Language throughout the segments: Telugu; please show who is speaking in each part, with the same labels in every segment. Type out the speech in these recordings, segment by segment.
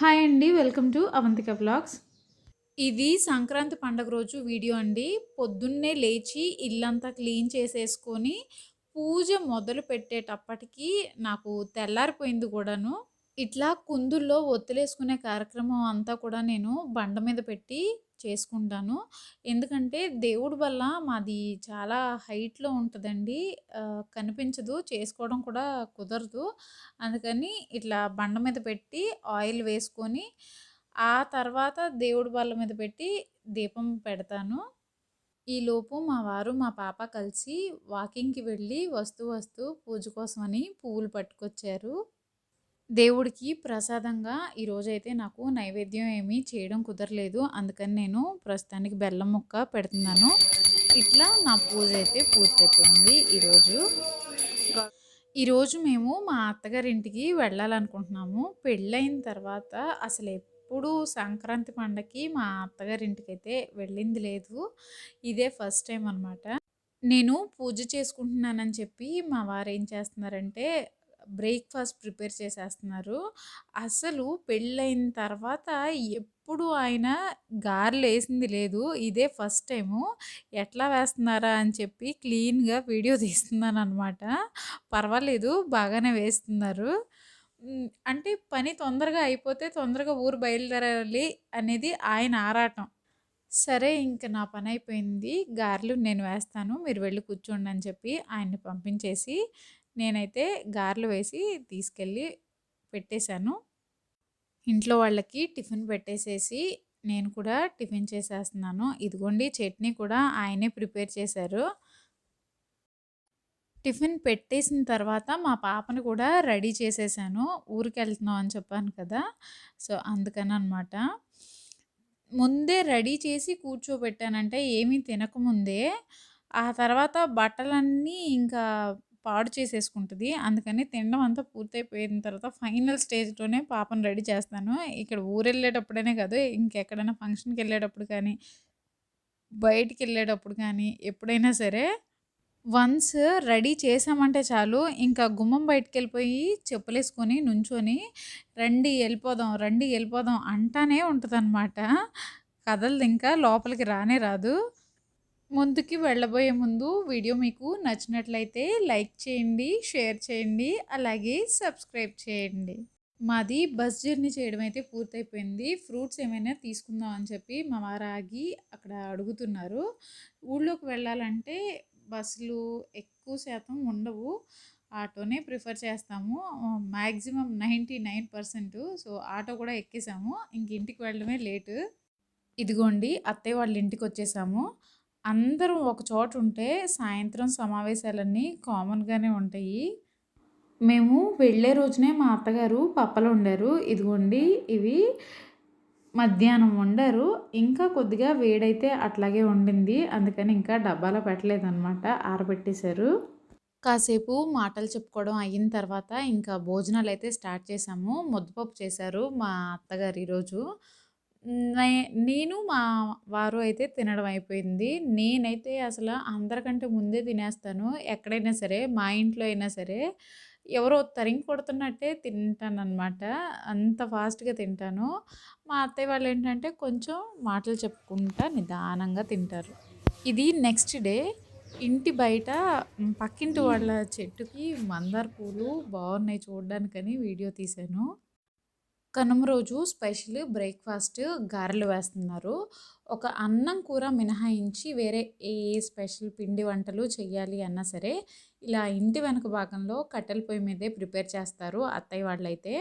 Speaker 1: హాయ్ అండి వెల్కమ్ టు అవంతిక బ్లాగ్స్ ఇది సంక్రాంతి పండగ రోజు వీడియో అండి. పొద్దున్నే లేచి ఇల్లంతా క్లీన్ చేసేసుకొని పూజ మొదలు పెట్టేటప్పటికి నాకు తెల్లారిపోయింది కూడాను. ఇట్లా కుందుల్లో ఒత్తులేసుకునే కార్యక్రమం అంతా కూడా నేను బండ మీద పెట్టి చేసుకుంటాను. ఎందుకంటే దేవుడి వల్ల మాది చాలా హైట్లో ఉంటుందండి. కనిపించదు చేసుకోవడం కూడా కుదరదు. అందుకని ఇట్లా బండ మీద పెట్టి ఆయిల్ వేసుకొని ఆ తర్వాత దేవుడి బల్ల మీద పెట్టి దీపం పెడతాను. ఈలోపు మా వారు మా పాప కలిసి వాకింగ్కి వెళ్ళి వస్తూ వస్తూ పూజ కోసమని పువ్వులు పట్టుకొచ్చారు. దేవుడికి ప్రసాదంగా ఈరోజైతే నాకు నైవేద్యం ఏమీ చేయడం కుదరలేదు. అందుకని నేను ప్రస్తుతానికి బెల్లం ముక్క పెడుతున్నాను. ఇట్లా నా పూజ అయితే పూర్తయిపోయింది ఈరోజు. ఈరోజు మేము మా అత్తగారింటికి వెళ్ళాలనుకుంటున్నాము. పెళ్ళైన తర్వాత అసలు ఎప్పుడు సంక్రాంతి పండగకి మా అత్తగారింటికి అయితే వెళ్ళింది లేదు. ఇదే ఫస్ట్ టైం అనమాట నేను పూజ చేసుకుంటున్నానని చెప్పి మా వారు ఏం చేస్తున్నారంటే బ్రేక్ఫాస్ట్ ప్రిపేర్ చేసేస్తున్నారు. అసలు పెళ్ళైన తర్వాత ఎప్పుడు ఆయన గారెలు వేసింది లేదు ఇదే ఫస్ట్ టైము ఎట్లా వేస్తున్నారా అని చెప్పి క్లీన్గా వీడియో తీస్తున్నాను అనమాట పర్వాలేదు బాగానే వేస్తున్నారు. అంటే పని తొందరగా అయిపోతే తొందరగా ఊరు బయలుదేరాలి అనేది ఆయన ఆరాటం. సరే ఇంక నా పని అయిపోయింది గారెలు నేను వేస్తాను మీరు వెళ్ళి కూర్చోండి అని చెప్పి ఆయన్ని పంపించేసి నేనైతే గారెలు వేసి తీసుకెళ్ళి పెట్టేశాను. ఇంట్లో వాళ్ళకి టిఫిన్ పెట్టేసేసి నేను కూడా టిఫిన్ చేసేస్తున్నాను. ఇదిగోండి చట్నీ కూడా ఆయనే ప్రిపేర్ చేశారు. టిఫిన్ పెట్టేసిన తర్వాత మా పాపని కూడా రెడీ చేసేసాను. ఊరికి వెళ్తున్నాం అని చెప్పాను కదా! సో అందుకని అనమాట ముందే రెడీ చేసి కూర్చోబెట్టానంటే ఏమీ తినకముందే. ఆ తర్వాత బట్టలన్నీ ఇంకా పాడు చేసేసుకుంటుంది. అందుకని తినడం అంతా పూర్తయిపోయిన తర్వాత ఫైనల్ స్టేజ్లోనే పాపను రెడీ చేస్తాను. ఇక్కడ ఊరు వెళ్ళేటప్పుడనే కాదు ఇంకెక్కడైనా ఫంక్షన్కి వెళ్ళేటప్పుడు కానీ బయటికి వెళ్ళేటప్పుడు కానీ ఎప్పుడైనా సరే వన్స్ రెడీ చేసామంటే చాలు ఇంకా గుమ్మం బయటికి వెళ్ళిపోయి చెప్పులేసుకొని నుంచొని రండి వెళ్ళిపోదాం రండి వెళ్ళిపోదాం అంటానే ఉంటుందన్నమాట. కదలదు ఇంకా లోపలికి రానే రాదు. ముందుకి వెళ్ళబోయే ముందు వీడియో మీకు నచ్చినట్లయితే లైక్ చేయండి షేర్ చేయండి అలాగే సబ్స్క్రైబ్ చేయండి. మాది బస్ జర్నీ చేయడం అయితే పూర్తయిపోయింది. ఫ్రూట్స్ ఏమైనా తీసుకుందాం అని చెప్పి మా వారు ఆగి అక్కడ అడుగుతున్నారు. ఊళ్ళోకి వెళ్ళాలంటే బస్సులు ఎక్కువ శాతం ఉండవు. ఆటోనే ప్రిఫర్ చేస్తాము. Maximum ninety nine percent. So auto కూడా ఎక్కేసాము. ఇంక ఇంటికి వెళ్ళడమే లేటు. ఇదిగోండి అత్తయ్య వాళ్ళ ఇంటికి వచ్చేసాము. అందరూ ఒక చోట ఉంటే సాయంత్రం సమావేశాలన్నీ కామన్గానే ఉంటాయి. మేము వెళ్ళే రోజునే మా అత్తగారు పప్పలు వండారు. ఇదిగోండి ఇవి మధ్యాహ్నం వండారు. ఇంకా కొద్దిగా వేడైతే అట్లాగే ఉండింది అందుకని ఇంకా డబ్బాలో పెట్టలేదన్నమాట. ఆరబెట్టేశారు. కాసేపు మాటలు చెప్పుకోవడం అయిన తర్వాత ఇంకా భోజనాలు అయితే స్టార్ట్ చేసాము ముద్దపప్పు చేశారు మా అత్తగారు ఈరోజు. నేను మా వారు అయితే తినడం అయిపోయింది. నేనైతే అసలు అందరికంటే ముందే తినేస్తాను. ఎక్కడైనా సరే మా ఇంట్లో అయినా సరే ఎవరో తరిగి కొడుతున్నట్టే తింటాను అనమాట అంత ఫాస్ట్గా తింటాను. మా అత్తయ్య వాళ్ళు ఏంటంటే కొంచెం మాటలు చెప్పుకుంటా నిదానంగా తింటారు. ఇది నెక్స్ట్ డే. ఇంటి బయట పక్కింటి వాళ్ళ చెట్టుకి మందార పూలు బాగున్నాయి చూడడానికని వీడియో తీశాను. కనుమ రోజు స్పెషల్ బ్రేక్ఫాస్ట్ గారెలు వేస్తున్నారు. ఒక అన్నం కూర మినహాయించి వేరే ఏ స్పెషల్ పిండి వంటలు చేయాలి అన్నా సరే ఇలా ఇంటి వెనక భాగంలో కట్టెల పొయ్యి మీదే ప్రిపేర్ చేస్తారు అత్తయ్య వాళ్ళైతే.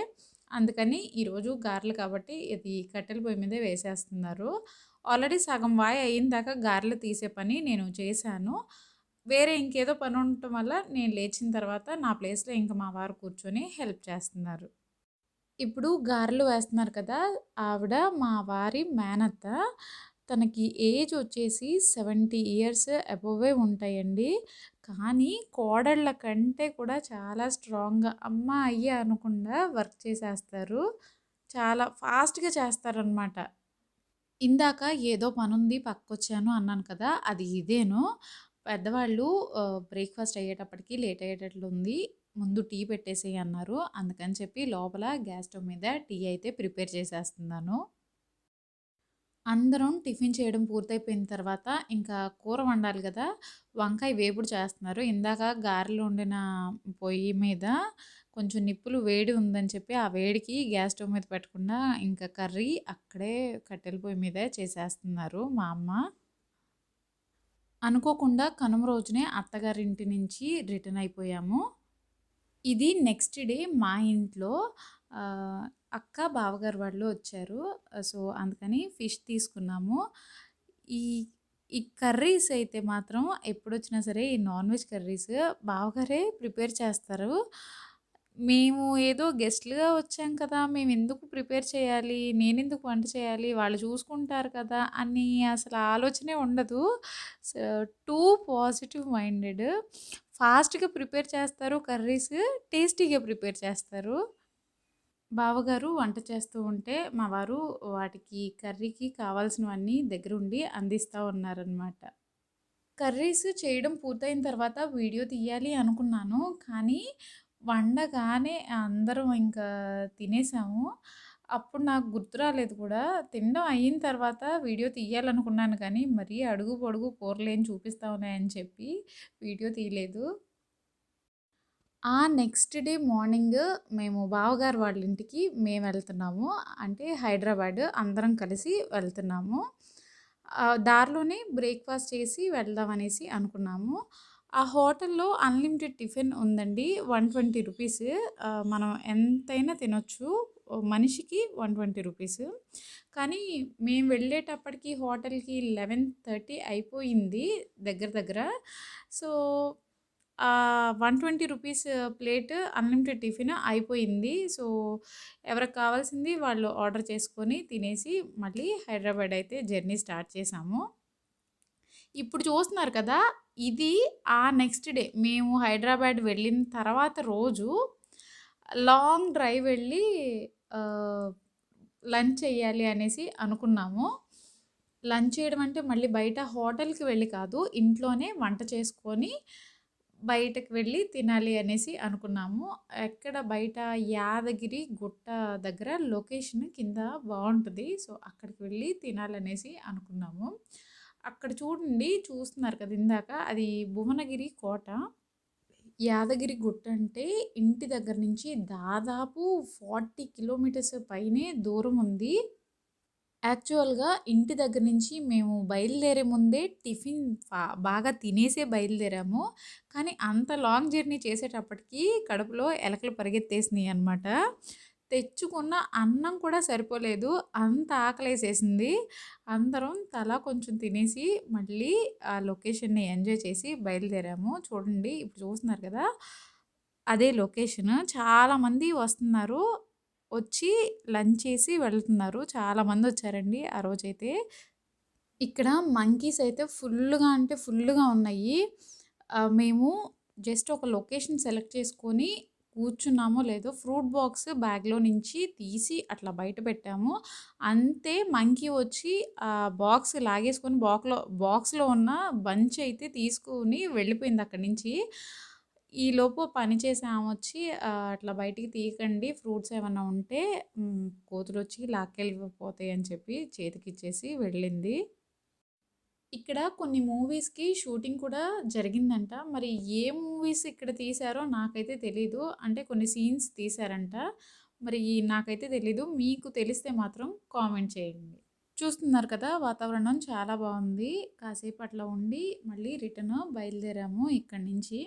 Speaker 1: అందుకని ఈరోజు గారెలు కాబట్టి ఇది కట్టెల పొయ్యి మీదే వేసేస్తున్నారు. ఆల్రెడీ సగం వాయి అయిన దాకా గారెలు తీసే పని నేను చేశాను. వేరే ఇంకేదో పని ఉండటం వల్ల నేను లేచిన తర్వాత నా ప్లేస్లో ఇంకా మా వారు కూర్చొని హెల్ప్ చేస్తున్నారు. ఇప్పుడు గారెలు వేస్తున్నారు కదా! ఆవిడ మా వారి మేనత్త. తనకి ఏజ్ వచ్చేసి సెవెంటీ ఇయర్స్ అబోవే ఉంటాయండి. కానీ కోడళ్ళ కంటే కూడా చాలా స్ట్రాంగ్గా అమ్మ అయ్యే అనకుండా వర్క్ చేసేస్తారు. చాలా ఫాస్ట్గా చేస్తారనమాట. ఇందాక ఏదో పనుంది పక్కొచ్చాను అన్నాను కదా! అది ఇదేను. పెద్దవాళ్ళు బ్రేక్ఫాస్ట్ అయ్యేటప్పటికి లేట్ అయ్యేటట్లు ఉంది ముందు టీ పెట్టేసేయి అన్నారు. అందుకని చెప్పి లోపల గ్యాస్ స్టవ్ మీద టీ అయితే ప్రిపేర్ చేసేస్తున్నాను. అందరం టిఫిన్ చేయడం పూర్తయిపోయిన తర్వాత ఇంకా కూర వండాలి కదా వంకాయ వేపుడు చేస్తున్నారు. ఇందాక గారెలు వండిన పొయ్యి మీద కొంచెం నిప్పులు వేడి ఉందని చెప్పి, ఆ వేడికి గ్యాస్ స్టవ్ మీద పెట్టకుండా ఇంకా కర్రీ అక్కడే కట్టెల పొయ్యి మీద చేసేస్తున్నారు మా అమ్మ. అనుకోకుండా కనుమ రోజునే అత్తగారింటి నుంచి రిటర్న్ అయిపోయాము. ఇది నెక్స్ట్ డే మా ఇంట్లో అక్క, బావగారు వాళ్ళు వచ్చారు. సో, అందుకని ఫిష్ తీసుకున్నాము. ఈ ఈ కర్రీస్ అయితే మాత్రం ఎప్పుడొచ్చినా సరే ఈ నాన్ వెజ్ కర్రీస్ బావగారే ప్రిపేర్ చేస్తారు. మేము ఏదో గెస్ట్‌లుగా వచ్చాం కదా! మేము ఎందుకు ప్రిపేర్ చేయాలి? నేనెందుకు వంట చేయాలి? వాళ్ళు చూసుకుంటారు కదా! అని అసలు ఆలోచనే ఉండదు. So, too positive minded. ఫాస్ట్‌గా ప్రిపేర్ చేస్తారు కర్రీస్. టేస్టీగా ప్రిపేర్ చేస్తారు. బావగారు వంట చేస్తూ ఉంటే, మా వారు వాటికి కర్రీకి కావాల్సినవన్నీ దగ్గరుండి అందిస్తూ ఉన్నారనమాట. కర్రీస్ చేయడం పూర్తయిన తర్వాత వీడియో తీయాలి అనుకున్నాను. కానీ వండగానే అందరం ఇంకా తినేసాము. అప్పుడు నాకు గుర్తు రాలేదు కూడా. తినడం అయిన తర్వాత వీడియో తీయాలనుకున్నాను కానీ, మరీ అడుగు పొడుగు కూరలేని చూపిస్తా ఉన్నాయని చెప్పి వీడియో తీయలేదు. ఆ నెక్స్ట్ డే మార్నింగ్ మేము బావగారు వాళ్ళ ఇంటికి మేము వెళ్తున్నాము అంటే హైదరాబాద్ అందరం కలిసి వెళ్తున్నాము. దారిలోనే బ్రేక్‌ఫాస్ట్ చేసి వెళ్దామనేసి అనుకున్నాము. ఆ హోటల్‌లో అన్‌లిమిటెడ్ టిఫిన్ ఉందండి. 120 రూపీస్ మనం ఎంతైనా తినొచ్చు. మనిషికి 120 రూపీస్. కానీ మేము వెళ్ళేటప్పటికి హోటల్‌కి 11:30 అయిపోయింది దగ్గర దగ్గర. So, one twenty rupees plate unlimited tiffin అయిపోయింది. సో, ఎవరికి కావాల్సింది వాళ్ళు ఆర్డర్ చేసుకొని తినేసి మళ్ళీ హైదరాబాద్ అయితే జర్నీ స్టార్ట్ చేసాము ఇప్పుడు చూస్తున్నారు కదా! ఇది ఆ నెక్స్ట్ డే మేము హైదరాబాద్ వెళ్ళిన తర్వాత రోజు లాంగ్ డ్రైవ్ వెళ్ళి లంచ్ చేయాలి అనేసి అనుకున్నాము. లంచ్ చేయడం అంటే మళ్ళీ బయట హోటల్‌కి వెళ్ళి కాదు. ఇంట్లోనే వంట చేసుకొని బయటకు వెళ్ళి తినాలి అనేసి అనుకున్నాము. ఎక్కడ బయట యాదగిరి గుట్ట దగ్గర లొకేషన్ కింద బాగుంటుంది సో, అక్కడికి వెళ్ళి తినాలనేసి అనుకున్నాము. అక్కడ చూడండి చూస్తున్నారు కదా! ఇందాక అది భువనగిరి కోట. యాదగిరి గుట్ట అంటే ఇంటి దగ్గర నుంచి దాదాపు 40 కిలోమీటర్స్ పైనే దూరం ఉంది. యాక్చువల్‌గా ఇంటి దగ్గర నుంచి మేము బయలుదేరే ముందే టిఫిన్ బాగా తినేసే బయలుదేరాము. కానీ అంత లాంగ్ జర్నీ చేసేటప్పటికి కడుపులో ఎలకలు పరిగెత్తేసినాయి అనమాట. తెచ్చుకున్న అన్నం కూడా సరిపోలేదు. అంత ఆకలేసేసింది. అందరం తలా కొంచెం తినేసి మళ్ళీ ఆ లొకేషన్‌ని ఎంజాయ్ చేసి బయలుదేరాము. చూడండి ఇప్పుడు చూస్తున్నారు కదా! అదే లొకేషన్. చాలామంది వస్తున్నారు. వచ్చి లంచ్ చేసి వెళ్తున్నారు. చాలామందొచ్చారండి ఆ రోజైతే. ఇక్కడ మంకీస్ అయితే ఫుల్గా అంటే ఫుల్లుగా ఉన్నాయి. మేము జస్ట్ ఒక లొకేషన్ సెలెక్ట్ చేసుకొని కూర్చున్నామో లేదో ఫ్రూట్ బాక్స్ బ్యాగ్‌లో నుంచి తీసి అట్లా బయట పెట్టాము. అంతే మంకీ వచ్చి ఆ బాక్స్ లాగేసుకొని బాక్‌లో బాక్స్‌లో ఉన్న బంచ్ అయితే తీసుకొని వెళ్ళిపోయింది అక్కడి నుంచి. ఈలోపు పని చేసే ఆమొచ్చి అట్లా బయటికి తీయకండి ఫ్రూట్స్ ఏమైనా ఉంటే కోతులు వచ్చి లాక్కెళ్ళిపోతాయి అని చెప్పి చేతికిచ్చేసి వెళ్ళింది. ఇక్కడ కొన్ని మూవీస్‌కి షూటింగ్ కూడా జరిగిందంట. మరి ఏ మూవీస్ ఇక్కడ తీశారో నాకైతే తెలీదు. అంటే కొన్ని సీన్స్ తీశారంట. మరి నాకైతే తెలీదు. మీకు తెలిస్తే మాత్రం కామెంట్ చేయండి. చూస్తున్నారు కదా! వాతావరణం చాలా బాగుంది కాసేపు అట్లా ఉండి మళ్ళీ రిటర్న్ బయలుదేరాము ఇక్కడి నుంచి.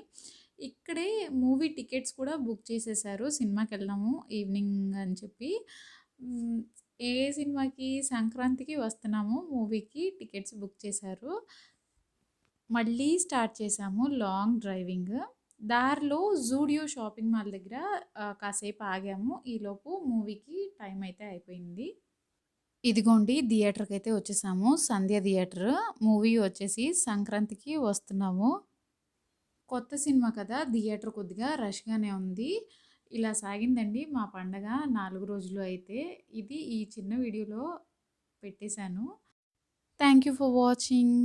Speaker 1: ఇక్కడే మూవీ టికెట్స్ కూడా బుక్ చేసేసారు. సినిమాకెళ్దాము ఈవినింగ్ అని చెప్పి. ఏ సినిమాకి? సంక్రాంతికి వస్తున్నాము మూవీకి టికెట్స్ బుక్ చేశారు. మళ్ళీ స్టార్ట్ చేశాము లాంగ్ డ్రైవింగ్. దారిలో జూడియో షాపింగ్ మాల్ దగ్గర కాసేపు ఆగాము. ఈలోపు మూవీకి టైం అయితే అయిపోయింది. ఇదిగోండి థియేటర్కి అయితే వచ్చేసాము. సంధ్య థియేటర్. మూవీ వచ్చేసి సంక్రాంతికి వస్తున్నాము. కొత్త సినిమా కదా! థియేటర్ కొద్దిగా రష్‌గానే ఉంది. ఇలా సాగిందండి మా పండగ నాలుగు రోజులు అయితే. ఇది ఈ చిన్న వీడియోలో పెట్టేశాను. Thank you for watching.